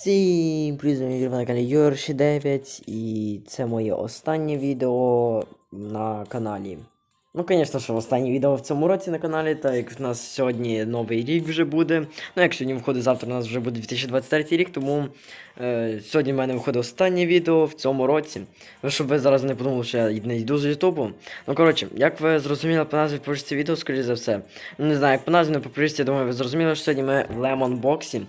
Всім привіт, на каналі Йорші 9 і це моє останнє відео на каналі. Ну, звісно, що останнє відео в цьому році на каналі, так як в нас сьогодні новий рік вже буде. Ну, якщо не виходить, завтра у нас вже буде 2023 рік, тому сьогодні в мене виходить останнє відео в цьому році. Щоб ви зараз не подумали, що я не йду з Ютубу. Ну, коротше, як ви зрозуміли по назві по відео, скоріше за все. Ну, не знаю, як по назві, але по я думаю, ви зрозуміли, що сьогодні ми в Lemon Box.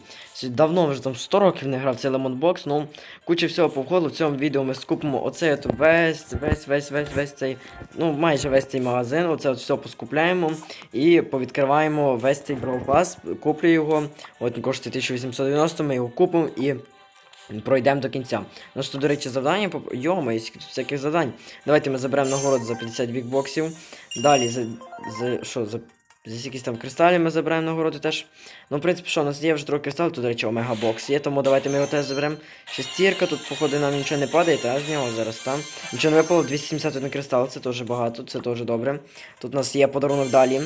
Давно вже там 100 років не грав цей Box, ну куча всього повходу. В цьому відео ми скупимо оцей от весь, весь, весь, весь, весь цей, ну майже весь цей магазин. Оце от все поскупляємо і повідкриваємо весь цей Brawl Pass, куплю його. От коштує 1890, ми його купимо і. Пройдемо до кінця. Ну що, до речі, завдання. Йома, є тут всяких завдань. Давайте ми заберемо нагород за 50 бікбоксів. Далі за. за що, за. За якісь там кристалі ми заберемо нагороди теж. Ну, в принципі, що, у нас є вже трохи кристалів, тут, до речі, омега бокс є, тому давайте ми його теж заберемо. Шестірка, тут, походу, нам нічого не падає, та з нього зараз там. Нічого не випало, 271 кристал, це теж багато, це теж добре. Тут у нас є подарунок далі.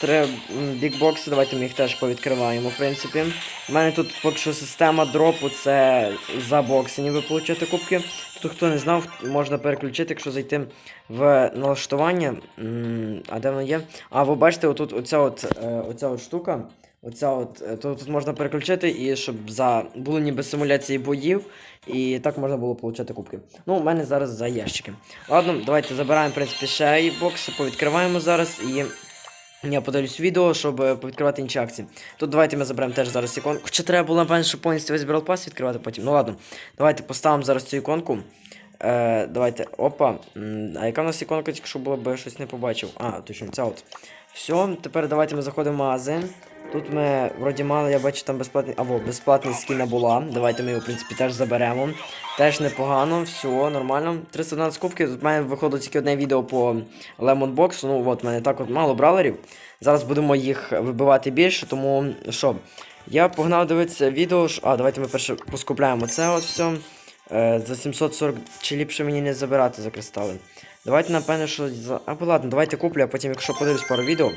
Три бікбокси, давайте ми їх теж повідкриваємо, в принципі. У мене тут поки що система дропу, це за бокси, ніби отримати кубки. Тут хто не знав, можна переключити, якщо зайти в налаштування. А де воно є? А, ви бачите, отут оця от, е, оця от штука. Оця от, е, то тут можна переключити і щоб за було ніби симуляції боїв, і так можна було отримати кубки. Ну, у мене зараз за ящики. Ладно, давайте забираємо, в принципі, ще бокси, повідкриваємо зараз і. Я подивлюсь відео, щоб відкривати інші акції. Тут давайте ми заберемо теж зараз іконку. Хоча треба було менше повністю весь Brawl Pass відкривати потім. Ну ладно, давайте поставимо зараз цю іконку. Е, давайте. Опа. А яка в нас іконка, тільки що було я щось не побачив. А, точно, ця от. Все, тепер давайте ми заходимо в магазин. Тут ми вроді мали, я бачу, там безплатний. Або безплатний скіна була. Давайте ми його, в принципі, теж заберемо. Теж непогано, все, нормально. 312 кубків. Тут в мене виходило тільки одне відео по Lemon Box. Ну от, в мене так от мало бравлерів. Зараз будемо їх вибивати більше, тому що. Я погнав дивитися відео. А, давайте ми перше поскупляємо це от все. Е, за 740 чи ліпше мені не забирати за кристали. Давайте, напевне, що. Або ладно, давайте куплю, а потім, якщо подивлюсь пару відео.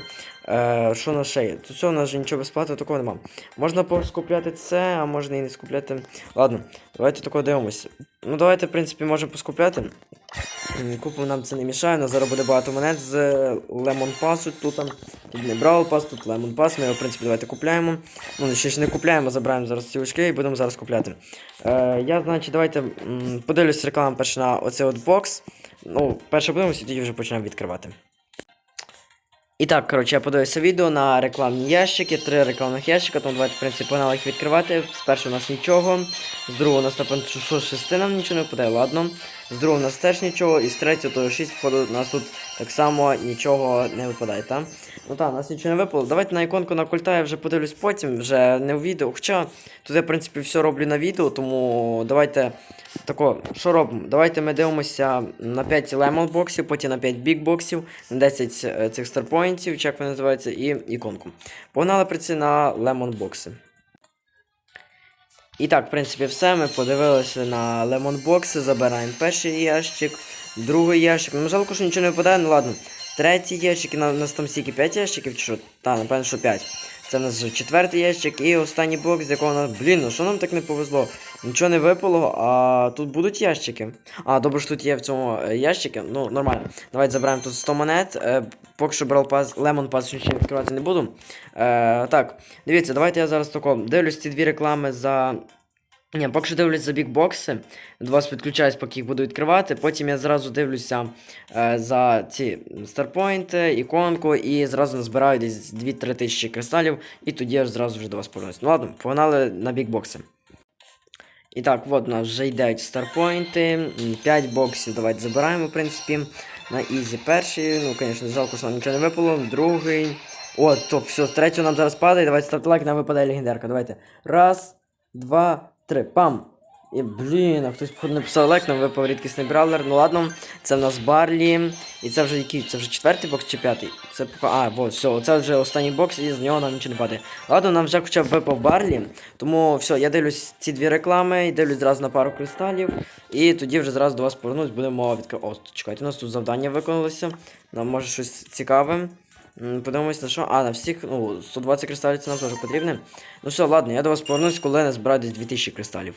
Е, що на шеї? Тут все, у нас же нічого безплатного такого нема. Можна поскупляти це, а можна і не скупляти. Ладно, давайте такого дивимося. Ну давайте, в принципі, можемо поскупляти. Купу нам це не мішає, нас зараз буде багато монет з Lemon Pass. Тут там тут не Brawl Pass, тут Lemon Pass. Ми його, в принципі, давайте купляємо. Ну, ще ж не купляємо, забираємо зараз ці очки і будемо зараз купляти. Е, я, значить, давайте подивлюсь рекламу перше на оцей от бокс. Ну, перше подивимося, тоді вже почнемо відкривати. І так, коротше, я подивився відео на рекламні ящики, три рекламних ящика, тому давайте, в принципі, погнали їх відкривати. Спершу у нас нічого, з другого у нас напевно, шести нам нічого не впаде, ладно. З другого нас теж нічого, і з третього, то 6, походу, у нас тут так само нічого не випадає, так? Ну так, у нас нічого не випало. Давайте на іконку на культа я вже подивлюсь потім, вже не в відео. Хоча тут я, в принципі, все роблю на відео, тому давайте тако, що робимо? Давайте ми дивимося на 5 лемон боксів, потім на 5 біг боксів, на 10 е, цих старпоінтів, як вони називаються, і іконку. Погнали приці на лемон бокси. І так, в принципі, все. Ми подивилися на лемонбокси, забираємо перший ящик, другий ящик. Ну, жалко, що нічого не випадає, ну ладно. Третій ящик, і у нас там стільки 5 ящиків, чи що? Та, напевно, що 5. Це наш четвертий ящик і останній блок, з якого нас. Блін, ну що нам так не повезло? Нічого не випало, а тут будуть ящики. А, добре, що тут є в цьому е, ящики. Ну, нормально. Давайте забираємо тут 100 монет. Е, поки що брал пас, лемон пас ще відкривати не буду. Е, так, дивіться, давайте я зараз тако дивлюсь ці дві реклами за. Ні, поки що дивлюсь за бікбокси. До вас підключаюсь, поки їх буду відкривати. Потім я зразу дивлюся е, за ці старпойнти, іконку і зразу назбираю десь 2-3 тисячі кристалів, і тоді я зразу вже до вас повернусь. Ну ладно, погнали на бікбокси. І так, от у нас вже йдуть старпойнти. 5 боксів давайте забираємо, в принципі. На ізі перший. Ну, звісно, жалко, що нам нічого не випало. Другий. О, топ, все, третього нам зараз падає. Давайте ставте лайк, нам випадає легендарка. Давайте. Раз, два, три. Пам! І блін, а хтось походу написав лайк, нам випав рідкісний бравлер. Ну ладно, це в нас Барлі. І це вже який? Це вже четвертий бокс чи п'ятий? Це. А, вот, все, це вже останній бокс, і з нього нам нічого не падає. Ладно, нам вже хоча б випав Барлі. Тому все, я дивлюсь ці дві реклами, і дивлюсь зразу на пару кристалів. І тоді вже зразу до вас повернусь, будемо відкривати. О, чекайте, у нас тут завдання виконалося. Нам може щось цікаве. Подивимось на що. А, на всіх, ну, 120 кристалів це нам теж потрібно. Ну все, ладно, я до вас повернусь, коли я назбираю десь 2000 кристалів.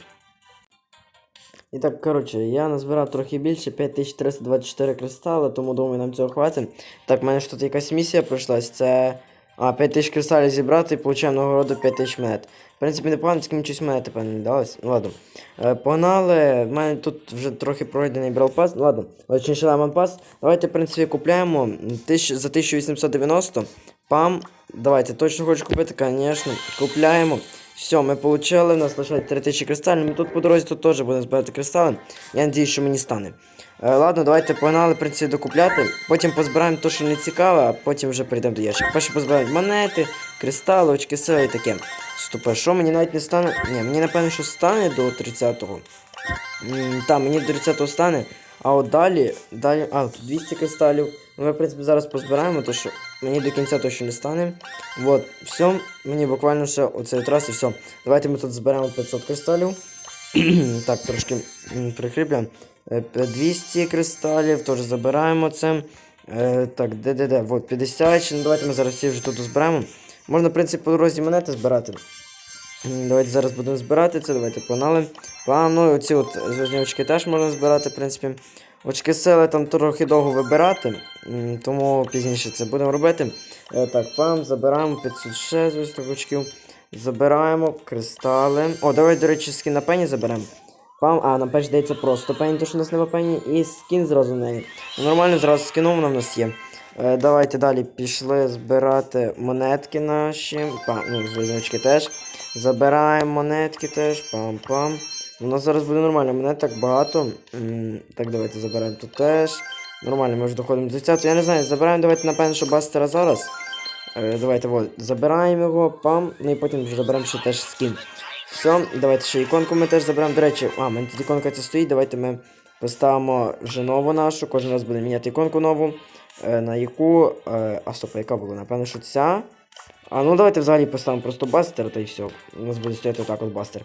І так, коротше, я назбирав трохи більше, 5324 кристали, тому думаю, нам цього хватить. Так, в мене ж тут якась місія пройшлась, це. А, 5000 кристалів зібрати і получаємо нагороду 5000 монет. В принципі, непогано, мені щось монети, певно, не далось. Ну ладно. Е, погнали. В мене тут вже трохи пройдений брал пас. Ну ладно, точніше лемон пас. Давайте, в принципі, купляємо тисяч- за 1890. Пам. Давайте, точно хочу купити, звісно. Купляємо. Все, ми получили, у нас лише 3000 кристалів. Ми тут по дорозі тут теж будемо збирати кристали. Я надіюсь, що мені стане. Е, ладно, давайте погнали, в принципі, докупляти. Потім позбираємо те, що не цікаве, а потім вже перейдемо до ящика. Перше позбираємо монети, кристали, очки сили і таке. Стопе, що мені навіть не стане. Ні, мені напевно, що стане до 30-го. М, Та, мені до 30-го стане. А от далі, далі. А, тут 200 кристалів. Ну, Ми, в принципі, зараз позбираємо, то що мені до кінця точно не стане. Вот, все, мені буквально ще оцей раз і все. Давайте ми тут зберемо 500 кристалів. так, трошки м, прикріплюємо. Е, п- 200 кристалів, теж забираємо це. Е, так, де, де, де? Вот, 50. ще, Ну, давайте ми зараз всі вже тут зберемо. Можна, в принципі, по дорозі монети збирати. Давайте зараз будемо збирати це, давайте погнали. Пам, ну оці от зв'язні очки теж можна збирати, в принципі. Очки сили там трохи довго вибирати, тому пізніше це будемо робити. Е, так, пам, забираємо 506 очків. Забираємо кристали. О, давай, до речі, скін на пені заберемо. Пам, а, нам перш дається просто пені, то що у нас нема пені, і скін зразу в неї. Ну, Нормально, зразу скіном вона в нас є. Е, давайте далі пішли збирати монетки наші. Пам, ну, зв'язочки теж. Забираємо монетки теж. Пам-пам. У нас зараз буде нормально, монет так багато. М, Так, давайте заберемо тут теж. Нормально, ми вже доходимо до 30. Я не знаю, забираємо, давайте, напевно, що бастера зараз. Е, давайте, вот, забираємо його, пам, ну і потім вже заберемо ще теж скін. Все, давайте ще іконку ми теж заберемо. До речі, а, мене тут іконка ця стоїть, давайте ми поставимо вже нову нашу, кожен раз будемо міняти іконку нову. Е, на яку. Е, а стоп, яка була? Напевно, що ця. А ну давайте взагалі поставимо просто бастер, та й все. У нас буде стояти отак от бастер.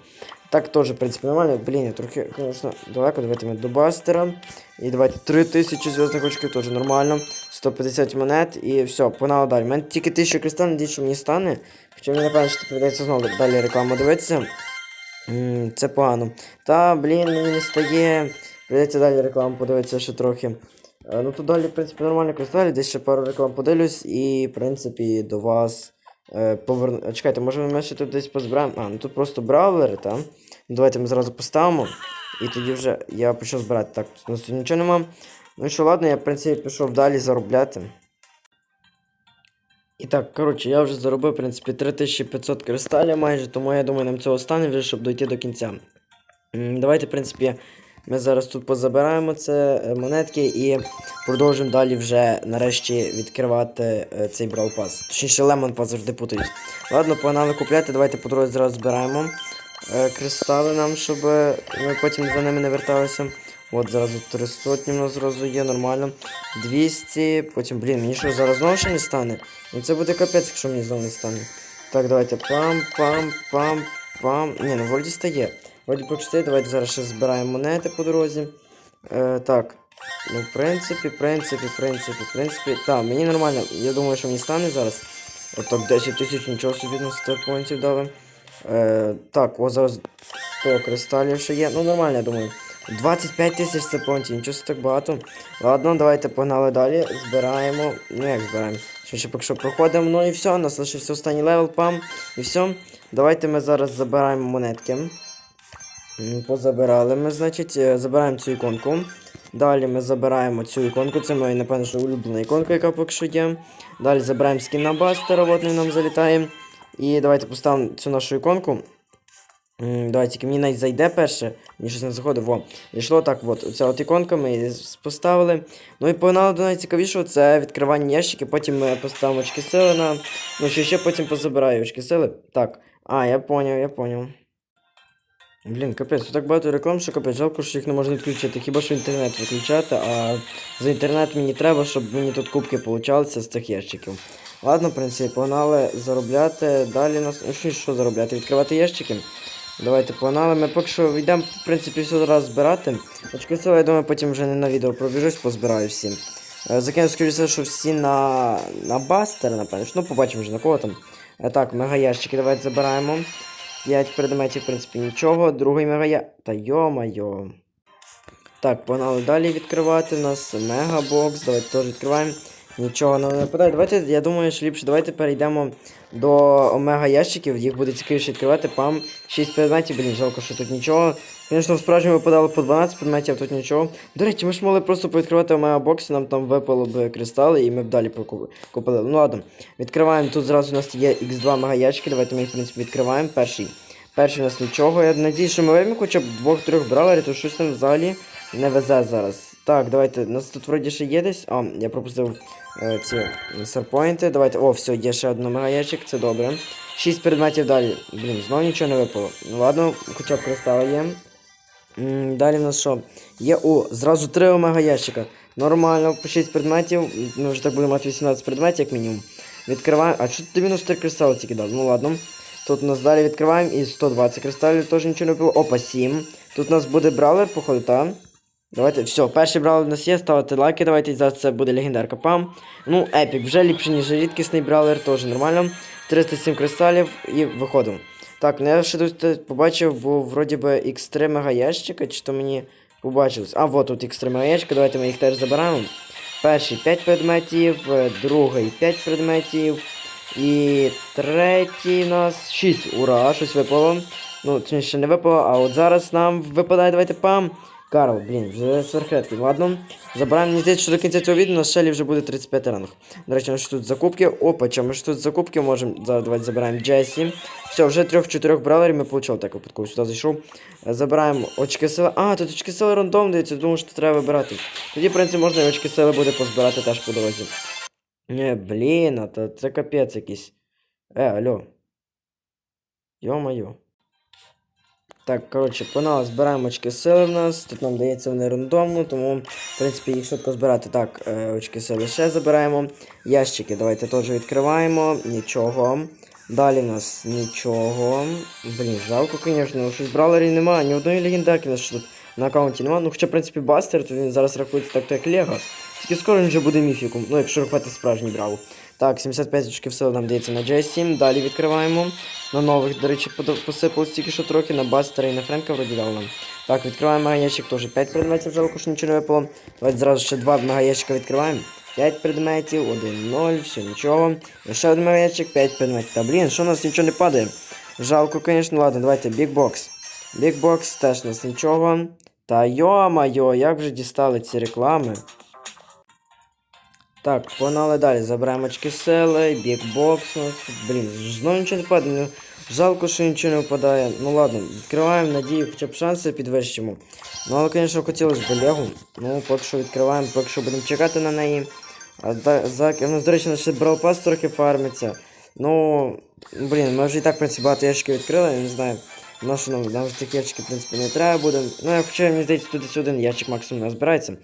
Так теж, в принципі, нормально. Блін, я трохи, звісно, далеко. Давайте ми до бастера. І давайте 3000 зв'язних очків теж нормально. 150 монет і все, погнали далі. У мене тільки 1000 кристалів, надіюсь, що мені стане. Хоча мені напевно, що прийдеться знову далі рекламу дивитися. М, Це погано. Та, блін, мені не стає. Прийдеться далі рекламу подивитися ще трохи. Е, Ну тут далі, в принципі, нормально кристалі, десь ще пару реклам подивлюсь і, в принципі, до вас е. Чекайте, може ми ще тут десь позбираємо. А, ну тут просто бравлери, та? Ну, давайте ми зразу поставимо. І тоді вже я почав збирати. Так, у нас тут нічого нема. Ну що, ладно, я, в принципі, пішов далі заробляти. І так, коротше, я вже заробив, в принципі, 3500 кристалів майже, тому я думаю, нам цього стане вже, щоб дойти до кінця. Давайте, в принципі, ми зараз тут позабираємо це е, монетки і продовжимо далі вже нарешті відкривати е, цей Brawl Pass. Точніше, Lemon Pass завжди путаюсь. Ладно, погнали купляти, давайте по дорозі зразу збираємо е, кристали нам, щоб ми потім за ними не верталися. От зараз 300 у нас зразу є, нормально. 200, потім, блін, мені що зараз знову ще не стане? Ну це буде капець, якщо мені знову не стане. Так, давайте пам, пам, пам, пам. Ні, ну вроді стає. Вроді по 4, давайте зараз ще збираємо монети по дорозі. Е, так. Ну, в принципі, в принципі, в принципі, в принципі. Так, мені нормально. Я думаю, що мені стане зараз. От так 10 тисяч, нічого собі на 100 поінтів дали. Е, так, о, зараз 100 кристалів ще є. Ну, нормально, я думаю. 25 тисяч це понтів, нічого собі так багато. Ладно, давайте погнали далі. Збираємо. Ну як збираємо? Що ще поки що проходимо. Ну і все, у нас лишився останній левел, пам. І все. Давайте ми зараз забираємо монетки. Позабирали ми, значить, е, забираємо цю іконку. Далі ми забираємо цю іконку. Це моя, напевно, що улюблена іконка, яка поки що є. Далі забираємо скін бастера, от він нам залітає. І давайте поставимо цю нашу іконку. М, Давай, тільки мені навіть зайде перше, мені щось не заходить. Во. Йшло так, от. Оця от іконка, ми її поставили. Ну і погнали до найцікавішого, це відкривання ящиків. Потім ми поставимо очки сили на. Ну, що ще потім позабираю очки сили. Так. А, я поняв, я поняв. Блін, капець, тут так багато реклам, що капець, жалко, що їх не можна відключити. Хіба що інтернет виключати, а за інтернет мені треба, щоб мені тут кубки получалися з цих ящиків. Ладно, в принципі, погнали заробляти. Далі нас. Ну, що, що заробляти? Відкривати ящики. Давайте погнали. Ми поки що йдемо, в принципі, все зараз збирати. Очки сили, я думаю, потім вже не на відео пробіжусь, позбираю всі. Е, Закину, скоріше, що всі на, на бастер, напевно. Ну, побачимо вже на кого там. Е, Так, мегаящики давайте забираємо. 5 предметів, в принципі, нічого. Другий мегая. Та йо-майо. Так, погнали далі відкривати. У нас мегабокс. Давайте теж відкриваємо. Нічого нам не випадає. Давайте, я думаю, що ліпше давайте перейдемо до омега ящиків. Їх буде цікавіше відкривати. Пам 6 предметів, блін, жалко, що тут нічого. Звісно, в справжньому випадало по 12 предметів, тут нічого. До речі, ми ж могли просто повідкривати омега бокси, нам там випало б кристали і ми б далі купили. Ну ладно. Відкриваємо. Тут зразу у нас є X2 мегаящики. Давайте ми їх, в принципі, відкриваємо. Перший. Перший у нас нічого. Я надіюсь, що ми виймемо хоча б двох-трьох бралерів, то щось там взагалі не везе зараз. Так, давайте. У нас тут вроді ще є десь. А, я пропустив е, ці сарпоінти. Давайте. О, все, є ще один мегаячик, це добре. Шість предметів далі. Блін, знову нічого не випало. Ну ладно, хоча б кристали є. Далі в нас що? Є о, зразу три омега ящика. Нормально, по 6 предметів. Ми вже так будемо мати 18 предметів, як мінімум. Відкриваємо. А що ти мінус 3 кристали тільки дав? Ну ладно. Тут у нас далі відкриваємо і 120 кристалів теж нічого не випало. Опа, 7. Тут у нас буде бравлер, походу, так? Давайте, все, перший бравлер у нас є, ставити лайки, давайте, зараз це буде легендарка пам. Ну, епік, вже ліпше, ніж рідкісний бравлер, теж нормально. 307 кристалів і виходимо. Так, ну я ще тут е, побачив, бо вроді би X3 мегаящика, чи то мені побачилось. А, вот тут X3 мегаящика, давайте ми їх теж забираємо. Перший 5 предметів, е, другий 5 предметів. І третій нас 6. Ура, щось випало. Ну, точніше не випало, а от зараз нам випадає, давайте пам. Карл, блін, вже. Ладно. Забираємо, мені здається, що до кінця цього відео на шелі вже буде 35 ранг. До речі, нас тут закупки. Опа, чому ми ж тут закупки можемо. Зараз давайте забираємо Джесі. Все, вже трьох-чотирьох бравлерів ми получили так випадково сюди зайшов. Забираємо очки сили. А, тут очки сили рандом дається, думаю, що треба вибирати. Тоді, в принципі, можна і очки сили буде позбирати теж по дорозі. Не, блін, а то це капець якийсь. Е, алло. Йо-моє. Так, коротше, погнали, збираємо очки сили в нас. Тут нам дається вони рандомно, тому, в принципі, їх швидко збирати. Так, е, очки сили ще забираємо. Ящики, давайте теж відкриваємо. Нічого. Далі в нас нічого. Блін, жалко, звісно, щось бравлерів немає, ні одної легендарки у нас тут на аккаунті немає. Ну, хоча, в принципі, бастер, то він зараз рахується так, як Лего. Тільки скоро він вже буде міфіком, ну, якщо рахувати справжній браво. Так, 75 очків сили нам дається на J7. Далі відкриваємо. На нових, до речі, посипалось тільки що трохи, на Бастера і на Френка вроді дав нам. Так, відкриваємо мегаящик, теж 5 предметів, жалко, що нічого не випало. Давайте зразу ще два мегаящика відкриваємо. 5 предметів, 1, 0, все, нічого. Ще один мегаящик, 5 предметів. Та блін, що у нас нічого не падає? Жалко, звісно, ладно, давайте бікбокс. Бікбокс теж у нас нічого. Та йо-майо, як вже дістали ці реклами. Так, погнали далі. Забираємо очки сили, бікбокс. Блін, знову нічого не падає. Ну, жалко, що нічого не випадає. Ну ладно, відкриваємо, надію, хоча б шанси підвищимо. Ну, але, звісно, хотілося б Легу. Ну, поки що відкриваємо, поки що будемо чекати на неї. А за, у нас, до речі, Brawl Pass трохи фармиться. Ну, блін, ми вже і так, в принципі, багато ящиків відкрили, я не знаю. На що нам, нам такі ящики, в принципі, не треба буде. Ну, я хоча, мені здається, сюди один ящик максимум не збирається.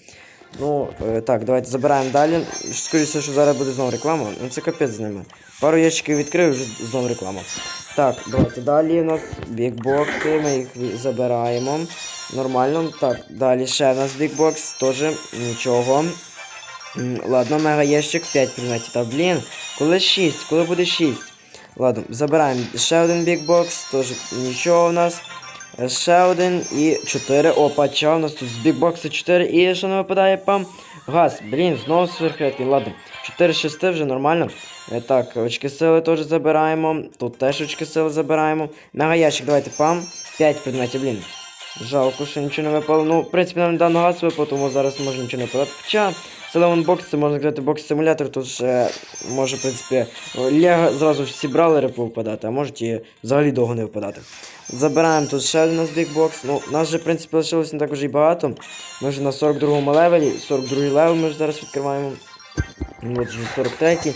Ну, е, так, давайте забираємо далі. Скоріше, що зараз буде знову реклама. Ну це капець з ними. Пару ящиків відкрив, вже знову реклама. Так, давайте далі у нас бікбокси, ми їх забираємо. Нормально. Так, далі ще у нас бікбокс, теж нічого. Ладно, мега ящик 5 предметів. Та блін, коли 6, коли буде 6? Ладно, забираємо ще один бікбокс, теж нічого у нас. Ще один і 4. Опа, ча, у нас тут з бікбокса 4 і що не випадає пам. Газ, блін, знову сверхредки. Ладно, 4-6 вже нормально. Е, Так, очки сили теж забираємо. Тут теж очки сили забираємо. Мега ящик, давайте пам. 5 предметів, блін. Жалко, що нічого не випало. Ну, в принципі, нам недавно газ випав, тому зараз може нічого не випадати. Хоча, бокс, це можна сказати бокс-симулятор, тут ще може, в принципі, Лего зразу всі бралери повипадати, а можуть і взагалі довго не випадати. Забираємо тут ще один у нас бікбокс. Ну, нас же, в принципі, лишилось не так уже і багато. Ми вже на 42-му левелі, 42-й левел ми ж зараз відкриваємо. Ну, От вже 43-й.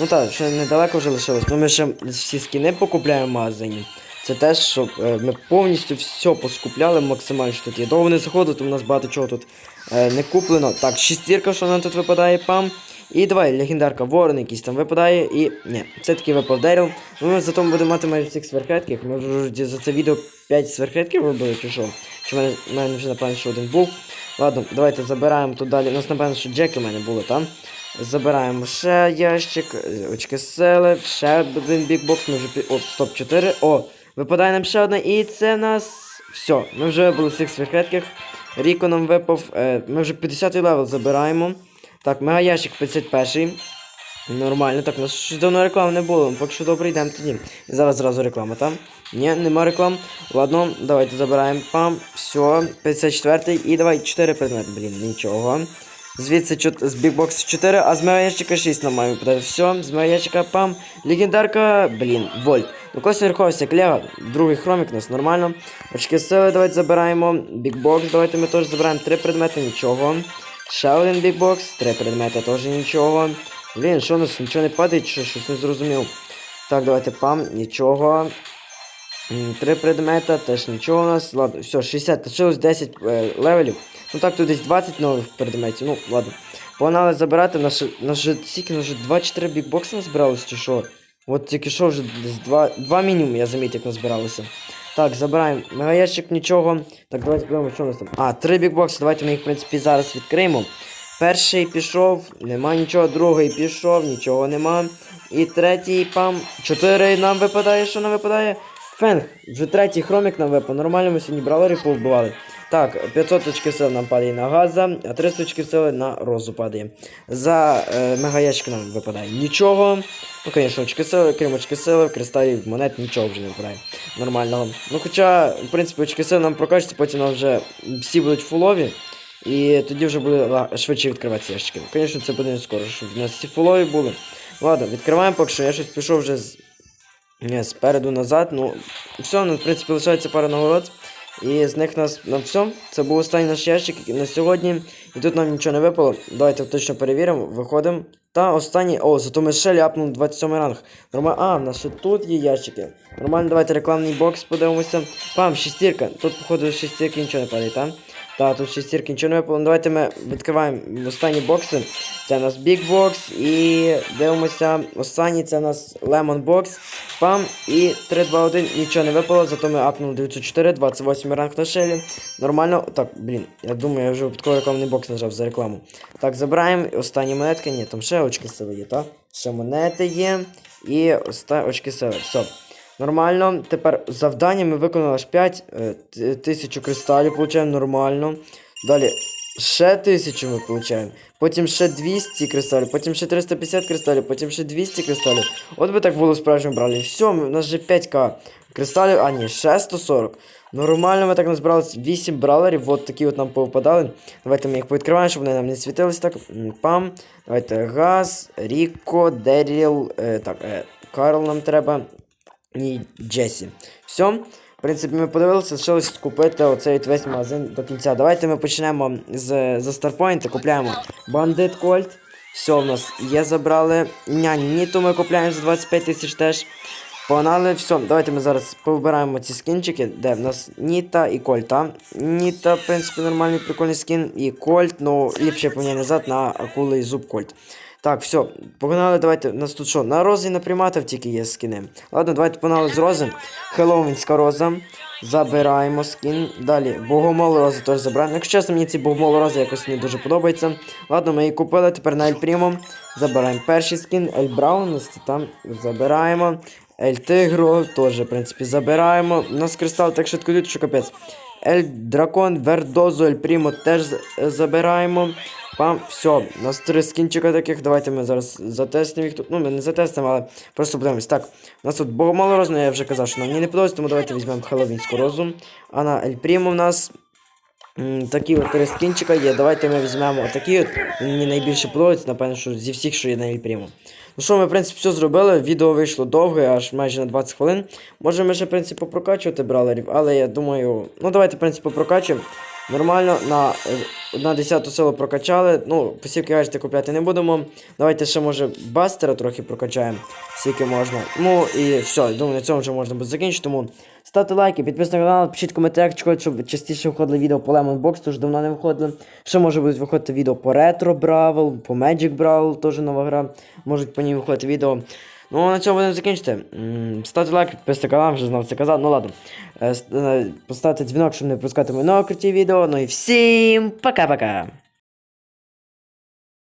Ну так, ще недалеко вже лишилось. Ну ми ще всі скіни покупляємо в магазині. Це те, щоб е, ми повністю все поскупляли максимально, що тут є. Довго не заходить, тому у нас багато чого тут е, не куплено. Так, шістірка, що нам тут випадає, пам. І давай, легендарка, ворон якийсь там випадає. І. Ні, це таки випав Деріл. Ну ми зато будемо мати майже всіх сверхредків. Ми вже за це відео 5 сверхредків робили, чи що? Чи в мене, в мене вже напевно, що один був. Ладно, давайте забираємо тут далі. У нас, напевно, що джеки в мене були там. Забираємо ще ящик, е, очки сили, ще один бікбокс, ми вже. О, стоп, 4. О, випадає нам ще одна, і це нас. Все, ми вже вибили всіх своїх редких. Ріко нам випав. Е, ми вже 50 левел забираємо. Так, мега ящик 51. Нормально, так, у нас щось давно реклам не було, поки що добре йдемо тоді. Зараз зразу реклама, там? Ні, нема реклам. Ладно, давайте забираємо. Пам, все, 54-й. і давай 4 предмети, блін, нічого. Звідси чот- з бікбоксу 4, а з мега ящика 6 нам має випадати. Все, з мега ящика пам. Легендарка, блін, вольт. Ну кось верховся кляга, другий хромік у нас нормально. Очки сили давайте забираємо. Бікбокс, давайте ми теж забираємо 3 предмети, нічого. Ще один бікбокс, 3 предмети, теж нічого. Блін, що у нас нічого не падає, чи щось не зрозумів. Так, давайте пам, нічого. Три предмета, теж нічого у нас. Ладно, все, 60, лишилось 10 е, левелів. Ну так, тут десь 20 нових предметів. Ну, ладно. Погнали забирати. Наш, наш же тільки вже 2-4 бікбокси назбиралось, чи що? От тільки що вже десь 2, 2 мінімум, я замітив, як назбиралося. Так, забираємо мегаящик, нічого. Так, давайте подивимося, що у нас там. А, три бікбокси, давайте ми їх, в принципі, зараз відкриємо. Перший пішов, нема нічого, другий пішов, нічого нема. І третій пам. Чотири нам випадає, що нам випадає? Фенг, вже третій хромік нам випав. Нормально ми сьогодні бралерів повбивали. Так, 500 очки сили нам падає на газа, а 300 очки сили на розу падає. За е, мегаячки нам випадає нічого. Ну, звісно, очки сили, крім очки сили, кристалів, монет, нічого вже не випадає. Нормального. Ну, хоча, в принципі, очки сили нам прокачуються, потім нам вже всі будуть фулові. І тоді вже буде швидше відкриватися ящики. Звісно, це буде не скоро, щоб в нас всі фулові були. Ладно, відкриваємо поки що. Я щось пішов вже з... Не, спереду назад. Ну, все, ну, в принципі, лишається пара нагород. І з них нас на все. Це був останній наш ящик на сьогодні. І тут нам нічого не випало. Давайте точно перевіримо. Виходимо. Та останній. О, зато ми ще ляпнули 27 ранг. Нормально. А, в нас ще тут є ящики. Нормально, давайте рекламний бокс подивимося. Пам, шестірка. Тут, походу, шестірки нічого не падає, так? Та, тут шестірки нічого не випало. Ну, давайте ми відкриваємо останні бокси. Це у нас Big Box і дивимося. Останній це у нас Lemon Box. Пам і 3, 2, 1. Нічого не випало, зато ми апнули 904, 28 ранг на шелі. Нормально. Так, блін, я думаю, я вже випадково рекламний бокс нажав за рекламу. Так, забираємо. Останні монетки. Ні, там ще очки сили є, так? Ще монети є. І оста... очки сили. Все. Нормально. Тепер завдання ми виконали аж 5 е, тисячу кристалів, получаємо нормально. Далі ще 1000 ми получаємо. Потім ще 200 кристалів, потім ще 350 кристалів, потім ще 200 кристалів. От би так було справжньо брали. Все, у нас вже 5к кристалів, а ні, ще 140. Нормально ми так назбирали 8 бралерів, от такі от нам повипадали. Давайте ми їх повідкриваємо, щоб вони нам не світились так. Пам. Давайте газ, Ріко, Деріл, е, так, е, Карл нам треба. І Джесі. Все. В принципі, ми подивилися, лишилось купити оцей весь магазин до кінця. Давайте ми почнемо з, за Старпойнта, купляємо Bandit Colt. Все в нас є, забрали. Нянь, Ніту ми купляємо за 25 тисяч теж. Погнали, все, давайте ми зараз повибираємо ці скінчики, де в нас Ніта і Кольт. Ніта, в принципі, нормальний прикольний скін. І Кольт, ну ліпше поміняй назад на акули і зуб Кольт. Так, все, погнали, давайте. У нас тут що? На розі на приматив тільки є скини. Ладно, давайте погнали з рози. Хеллоуінська роза. Забираємо скін. Далі, богомол рози теж забираємо. Якщо чесно, мені ці богомол рози якось не дуже подобаються. Ладно, ми її купили, тепер на Ель Прімо. Забираємо перший скін. Ель Браун, там забираємо. Ель Тигро теж, в принципі, забираємо. У нас кристал так швидко йдуть, що капець. Ель Дракон, Вердозу, Ель Прімо теж забираємо. Пам, все, у нас три скінчика таких. Давайте ми зараз затестимо їх тут. Ну, ми не затестимо, але просто подивимось. Так, у нас тут богомало розно, я вже казав, що нам мені не подобається, тому давайте візьмемо Хеловінську розум. А на Ель Прімо в нас такі от три скінчика є. Давайте ми візьмемо отакі от. Мені найбільше подобається, напевно, що зі всіх, що є на Ель Прімо. Ну що, ми, в принципі, все зробили. Відео вийшло довге, аж майже на 20 хвилин. Можемо ми ще, в принципі, попрокачувати бралерів, але я думаю, ну давайте, в принципі, прокачуємо. Нормально, на, на 10 силу прокачали. Ну, посівки гаджети купляти не будемо. Давайте ще, може, бастера трохи прокачаємо, скільки можна. Ну і все, думаю, на цьому вже можна буде закінчити. Тому Ставте лайки, підписуйтесь на канал, пишіть коментарі, чи хочете, щоб частіше виходили відео по Lemon Box, тож давно не виходили. Ще може будуть виходити відео по Retro Brawl, по Magic Brawl, теж нова гра. Можуть по ній виходити відео. Ну, на цьому будемо закінчити. Ставте лайк, підписуйтесь на канал, вже знав це казав. Ну ладно. Е, е, Поставте дзвінок, щоб не пропускати мої нові круті відео. Ну і всім пока-пока!